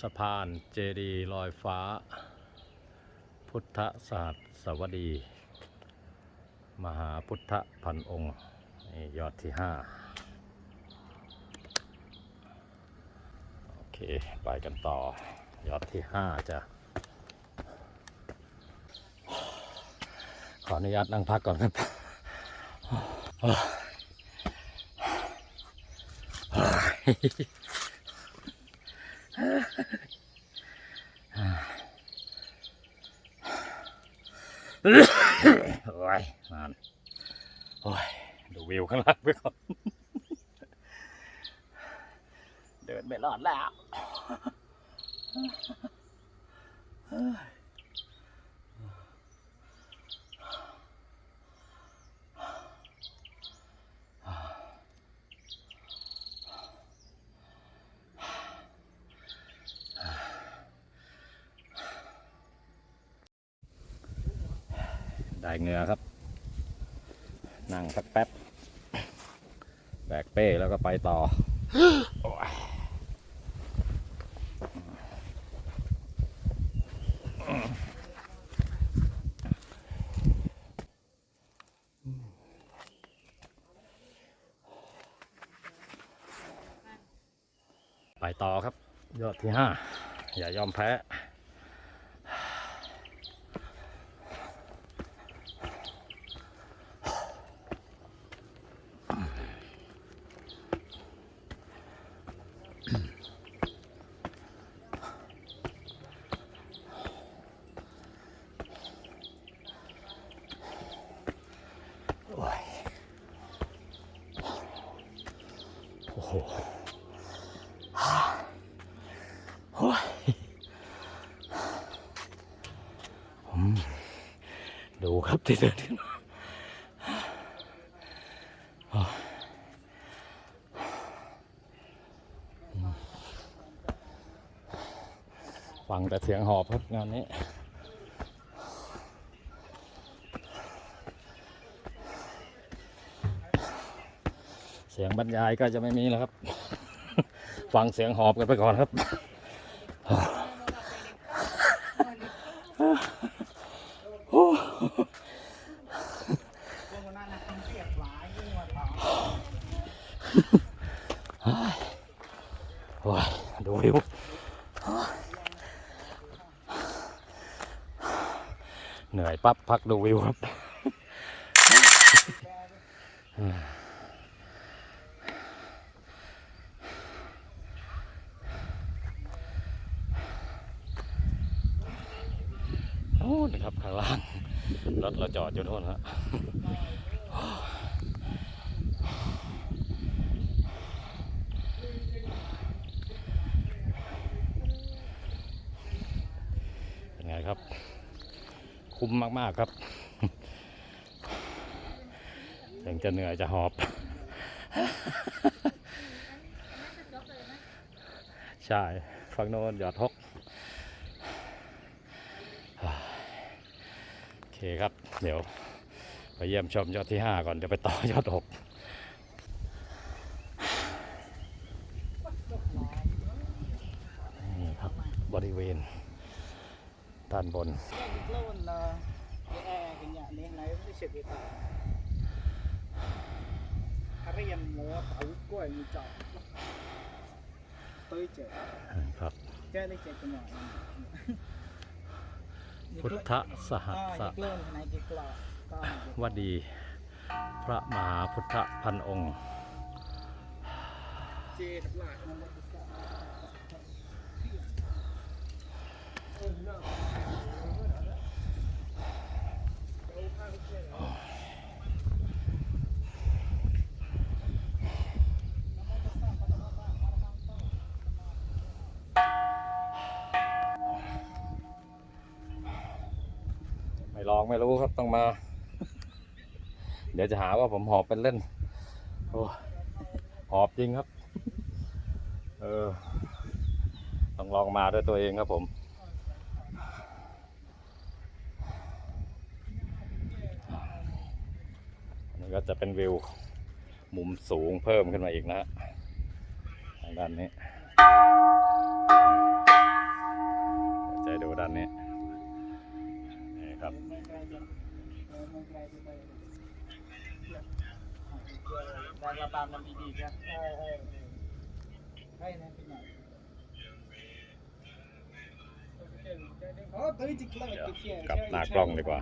สะพานเจดีลอยฟ้า พุทธศาสตร์สวดี มหาพุทธพันองค์ยอดที่ห้าโอเค ไปกันต่อ ยอดที่ห้าจะขออนุญาตนั่งพักก่อนครับ โอ้ยนานโอ้ยดูวิวข้างล่างไปก่อน เดินไม่รอดแล้ว เหงื่อครับ นั่งสักแป๊บ แบกเป้แล้วก็ไปต่อ ไปต่อครับ ยอดที่ห้าอย่ายอมแพ้ โอ้ยโอ้โหโอ้ยอืม ดูครับที่เดินขึ้นมาโอ้ยฟังแต่เสียงหอบครับงานนี้เสียงบรรยายก็จะไม่มีแล้วครับ ฟังเสียงหอบกันไปก่อนครับ โอ้ยดูวิวเหนื่อยปั๊บ พักดูวิวครับ โอ้นะครับข้างล่าง รถเราจอดอยู่โน่นฮะเป็นไงครับ คุ้ มมาก ๆ ครับยังจะเหนื่อยจะหอบ ใช่ฝั่งโน้นหยอดฮกโอเคครับ เดี๋ยวไปเยี่ยมชมยอดที่ 5 ก่อน เดี๋ยวไปต่อยอด 6 นี่ครับ บริเวณ ด้านบน lâu là cái e cái nhà nên lấy cái sự việc cái em mua tàu ด้านบน ครับ พุทธสหัสสะวดี พระมหาพุทธพันองค์เ Oh no. ลองไม่รู้ครับต้องมา เดี๋ยวจะหาว่าผมหอบเป็นเล่นโอ้หอบจริงครับ เออ ต้องลองมาด้วยตัวเองครับผมนนี้ก็จะเป็นวิว มุมสูงเพิ่มขึ้นมาอีกนะฮะทางด้านนี้ดูด้านนี้ ไม่ไกลจังเออไม่ไกลจะไปได้ระบายมันดีๆนะเออเออใช่นะเนไงโอ้ตัวนี้จิกลังเดี๋ยกลับหน้ากล้องดีกว่า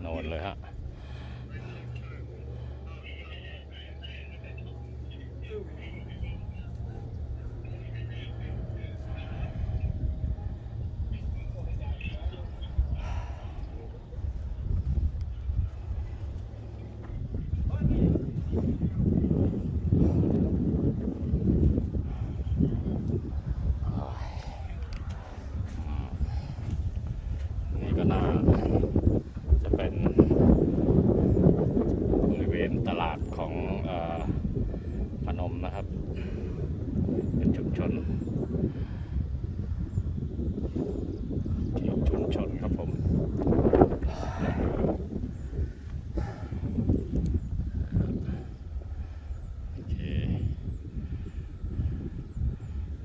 โน่นเลยฮะ นี่ก็น่าจะเป็นบริเวณตลาดของเออพนมนะครับ เป็นชุมชนที่ชุมชนครับผม โอเค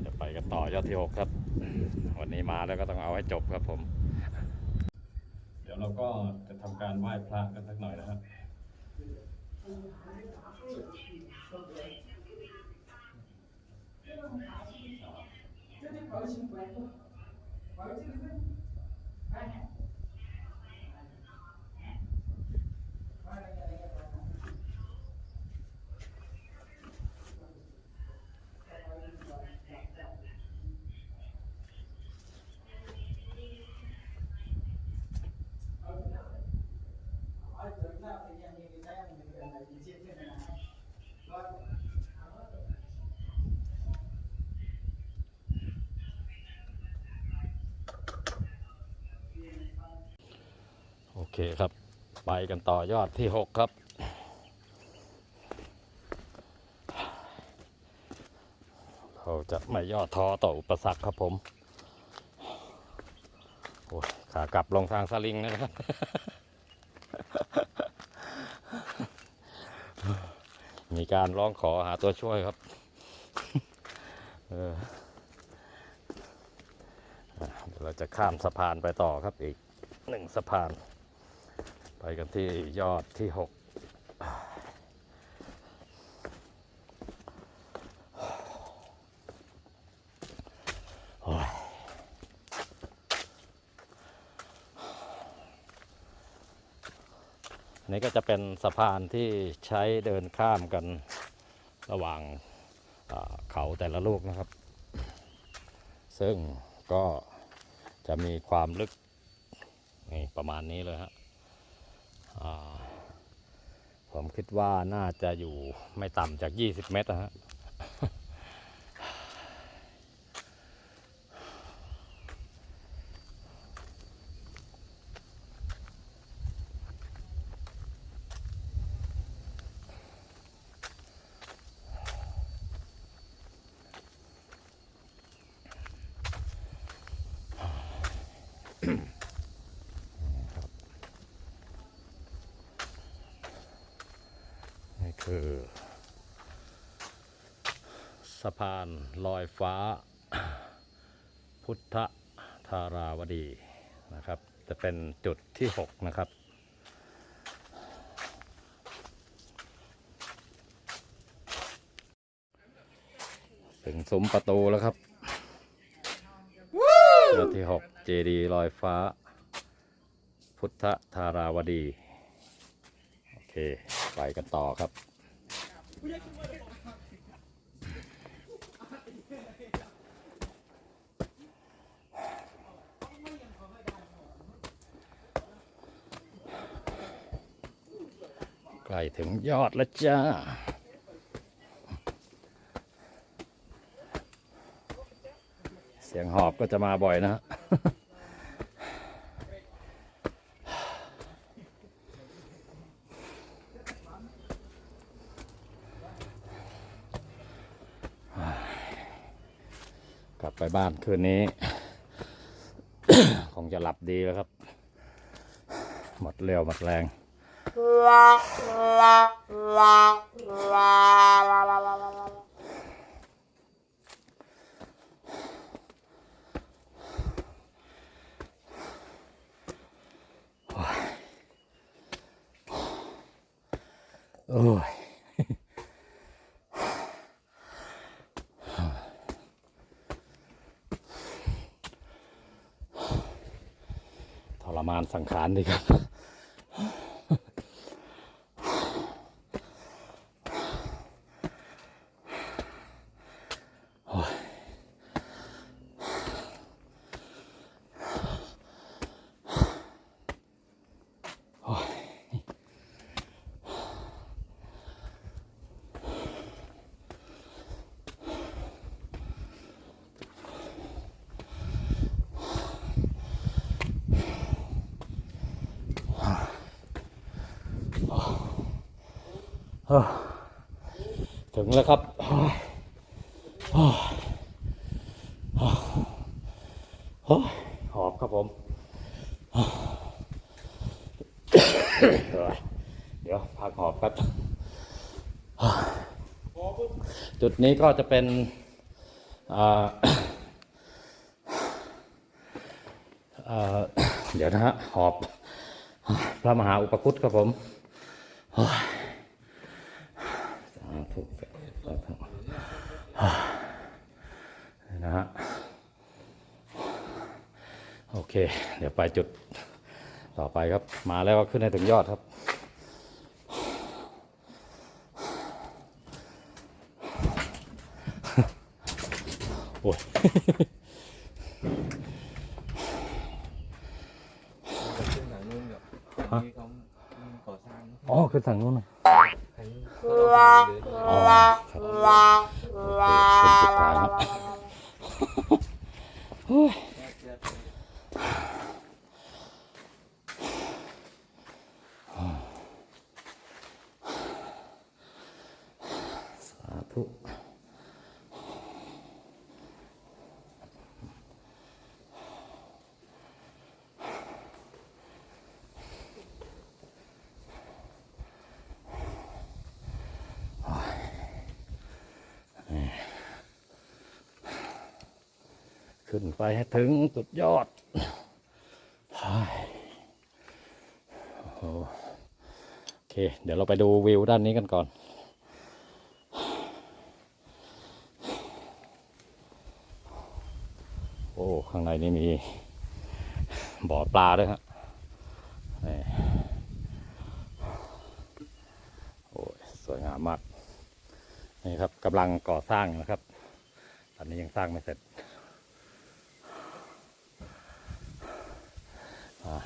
จะไปกันต่อยอดที่หกครับ วันนี้มาแล้วก็ต้องเอาให้จบครับผม เดี๋ยวเราก็จะทำการไหว้พระกันสักหน่อยนะครับ โอ เคครับ ไปกันต่อยอดที่หกครับ เราจะไม่ย่อท้อต่ออุปสรรคครับผมโอ้ยขากลับลงทางสลิงนะครับ มีการร้องขอหาตัวช่วยครับเราจะข้ามสะพานไปต่อครับอีกหนึ่งสะพาน ไปกันที่ยอดที่หกนนี้ก็จะเป็นสะพานที่ใช้เดินข้ามกันระหว่างเขาแต่ละลูกนะครับ ซึ่งก็จะมีความลึกนี่ประมาณนี้เลยฮะอ่า ผมคิดว่าน่าจะอยู่ไม่ต่ำจาก 20 เมตรนะฮะ นี่คือสะพาน ลอยฟ้า พุทธธาราวดีนะครับ จะเป็นจุดที่ 6 นะครับ ถึงซุ้มประตูแล้วครับจุดที่ 6 เจดีย์ลอยฟ้า พุทธธาราวดี โอเค ไปกันต่อครับ ใกล้ถึงยอดแล้วจ้า เสียงหอบก็จะมาบ่อยนะกลับไปบ้านคืนนี้ คงจะหลับดีแล้วครับ หมดเร็วหมดแรง โอ้ยทรมานสังขารดีครับ ถึงแล้วครับหอบครับผมเดี๋ยวพักหอบครับ จุดนี้ก็จะเป็นเอ่อเดี๋ยวนะฮะหอบพระมหาอุปคุตครับผมโอ้ยสาธุสาธุนะฮะ โอเค เดี๋ยว ไปจุดต่อไปครับ มาแล้วก็ขึ้นให้ถึงยอดครับโอ้ยขึ้นหลังนู่นกับอันนี้เขาก่อสร้างอ๋อขึ้นทางนู้นนะคันนี้เขาต้องทำเลยอ๋อครับโอเคขึ้นจุดท้ายครับสาธุ ขึ้นไปให้ถึงสุดยอดโอเค เดี๋ยวเราไปดูวิวด้านนี้กันก่อน โอ้ ข้างในนี่มีบ่อปลาด้วยฮะนี่โอ้ยสวยงามมาก นี่ครับกำลังก่อสร้างนะครับ ตอนนี้ยังสร้างไม่เสร็จอ่า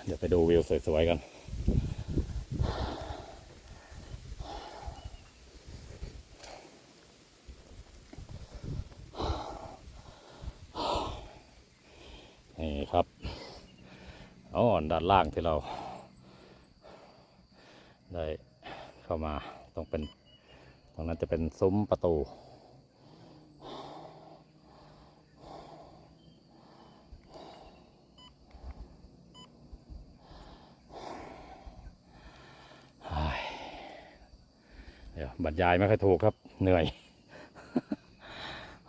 เดี๋ยวไปดูวิวสวยๆกัน นี่ครับอ๋อด้านล่างที่เรา ได้เข้ามาต้องเป็น ตรงนั้นจะเป็นซุ้มประตู เดี๋ยวบ รรยายไม่ค่อยถูกครับ เหนื่อย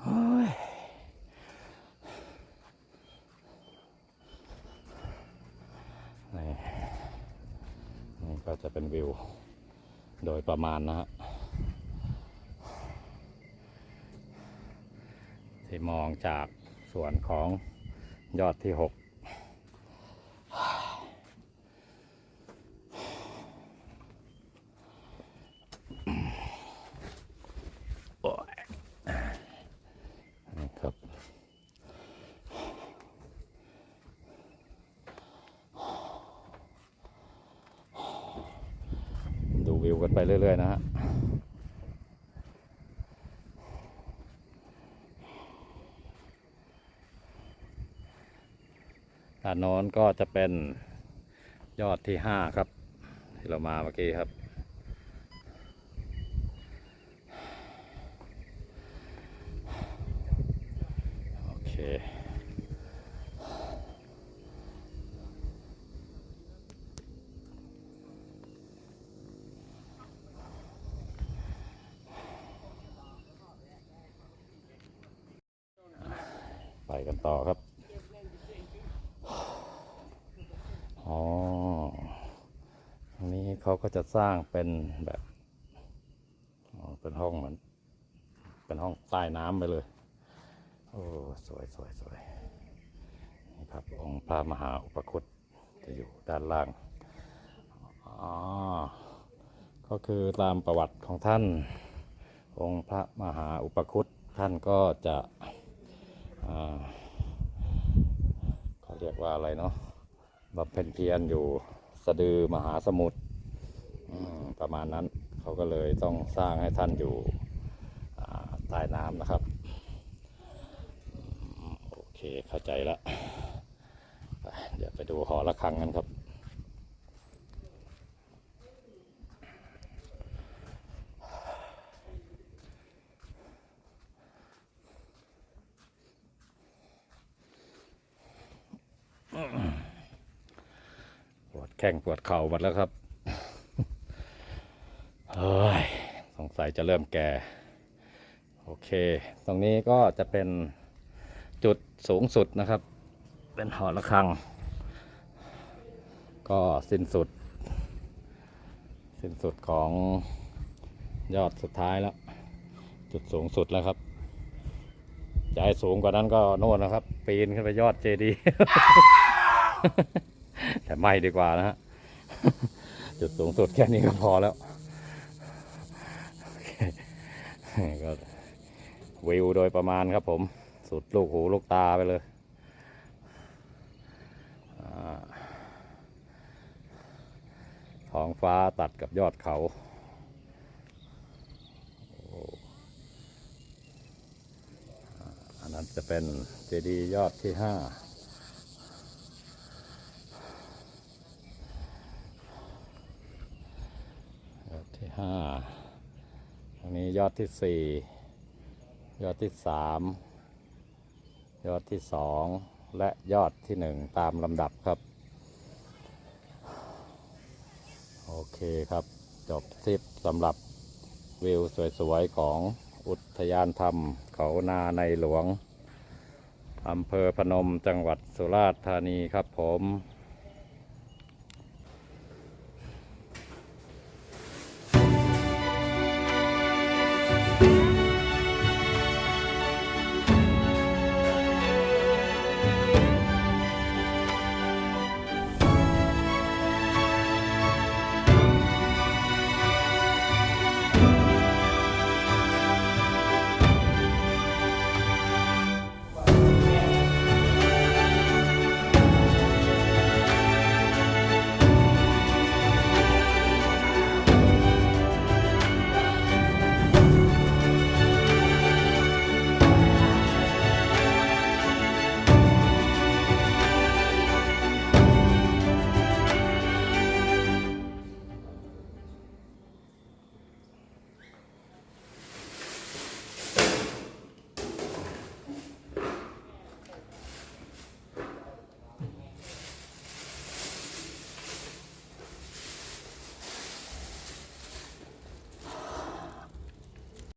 โอ้ยนี่นี่ก็จะเป็นวิว โดยประมาณนะฮะที่มองจากส่วนของยอดที่หกโอ้ยนี่ครับ ดูวิวกันไป เรื่อย ๆ นะฮะด้านโน้นก็จะเป็นยอดที่ห้าครับ ที่เรามาเมื่อกี้ครับ โอเค ไปกันต่อครับ อ๋อตรงนี้เขาก็ จะสร้างเป็นแบบเป็นห้องเหมือน เป็นห้องใต้น้ำไปเลย โอ้ สวยสวยสวยนี่ครับองค์พระมหาอุปคุตจะอยู่ด้านล่างอ๋อก็คือตามประวัติของท่าน องค์พระมหาอุปคุตท่านก็จะเขาเรียกว่าอะไรเนาะบำเพ็ญเพียรอยู่สะดือมหาสมุทร ประมาณนั้นเขาก็เลยต้องสร้างให้ท่านอยู่ใต้น้ำนะครับ โอเคเข้าใจละเดี๋ยวไปดูหอระฆังกันครับปวดแข้งปวดเข่าหมดแล้วครับ เฮ้ย สัยจะเริ่มแก่ โอเค ตรงนี้ก็จะเป็นจุดสูงสุดนะครับ เป็นหอระฆัง ก็สิ้นสุด สิ้นสุดของยอดสุดท้ายแล้ว จุดสูงสุดแล้วครับจะให้สูงกว่านั้นก็โน่นนะครับ ปีนขึ้นไปยอดเจดีย์แต่ไม่ดีกว่านะฮะ จุดสูงสุดแค่นี้ก็พอแล้วโอเค ก็วิวโดยประมาณครับผม สุดลูกหูลูกตาไปเลย ท้องฟ้าตัดกับยอดเขาโอ้อ่าอันนั้นจะเป็นเจดีย์ยอดที่ห้า ยอดที่ห้า อันนี้ยอดที่สี่ยอดที่สามยอดที่สองและยอดที่หนึ่งตามลำดับครับ โอเคครับ จบทริปสำหรับวิวสวยๆ ของอุทยานธรรมเขานาในหลวงอำเภอพนมจังหวัดสุราษฎร์ธานีครับผม